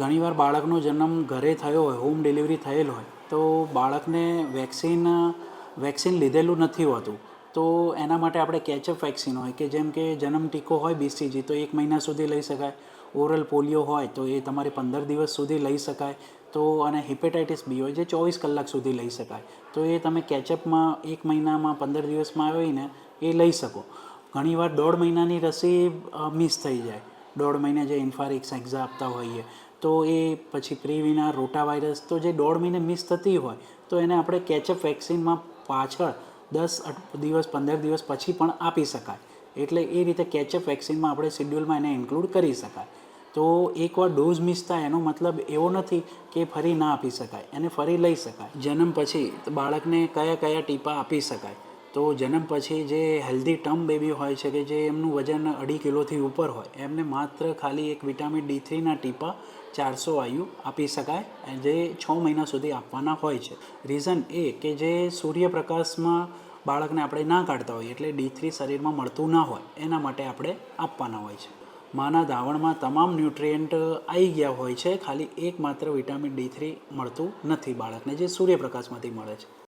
ઘણીવાર બાળકનો જન્મ ઘરે થયો હોય હોમ ડિલિવરી થયેલ હોય, તો બાળકને વેક્સિન વેક્સિન લીધેલું નથી હોતું. તો એના માટે આપણે કેચઅપ વેક્સિન હોય કે જેમ કે જન્મ ટીકો હોય બીસીજી તો એક મહિના સુધી લઈ શકાય. ઓરલ પોલિયો હોય, તો એ તમારે પંદર દિવસ સુધી લઈ શકાય. તો અને હિપેટાઇટિસ બી હોય, જે ચોવીસ કલાક સુધી લઈ શકાય. તો એ તમે કેચઅપમાં એક મહિનામાં પંદર દિવસમાં આવીને એ લઈ શકો. ઘણીવાર દોઢ મહિનાની રસી મિસ થઈ જાય. દોઢ મહિને જે ઇન્ફારિક્સ એક્ઝા આપતા હોઈએ, તો એ પછી પ્રિવિના રોટા વાયરસ તો જે દોઢ મહિને મિસ થતી હોય, તો એને આપણે કેચઅપ વેક્સિનમાં પાછળ દસ દિવસ, પંદર દિવસ પછી પણ આપી શકાય. એટલે એ રીતે કેચઅપ વેક્સિનમાં આપણે શેડ્યુલમાં એને ઇન્ક્લુડ કરી શકાય. તો એકવાર ડોઝ મિસ થાય, એનો મતલબ એવો નથી કે ફરી ના આપી શકાય, એને ફરી લઈ શકાય. જન્મ પછી બાળકને કયા કયા ટીપા આપી શકાય. તો જન્મ પછી જે હેલ્ધી ટર્મ બેબી હોય છે કે જે એમનું વજન અઢી કિલોથી ઉપર હોય, એમને માત્ર ખાલી એક વિટામિન ડી થ્રીના ટીપા ચારસો આયુ આપી શકાય જે છ મહિના સુધી આપવાના હોય છે. રીઝન એ કે જે સૂર્યપ્રકાશમાં બાળકને આપણે ના કાઢતા હોઈએ એટલે ડી થ્રી શરીરમાં મળતું ના હોય, એના માટે આપણે આપવાના હોય છે. માના ધાવણમાં તમામ ન્યુટ્રિયન્ટ આવી ગયા હોય છે, ખાલી એકમાત્ર વિટામિન ડી થ્રી મળતું નથી બાળકને, જે સૂર્યપ્રકાશમાંથી મળે છે.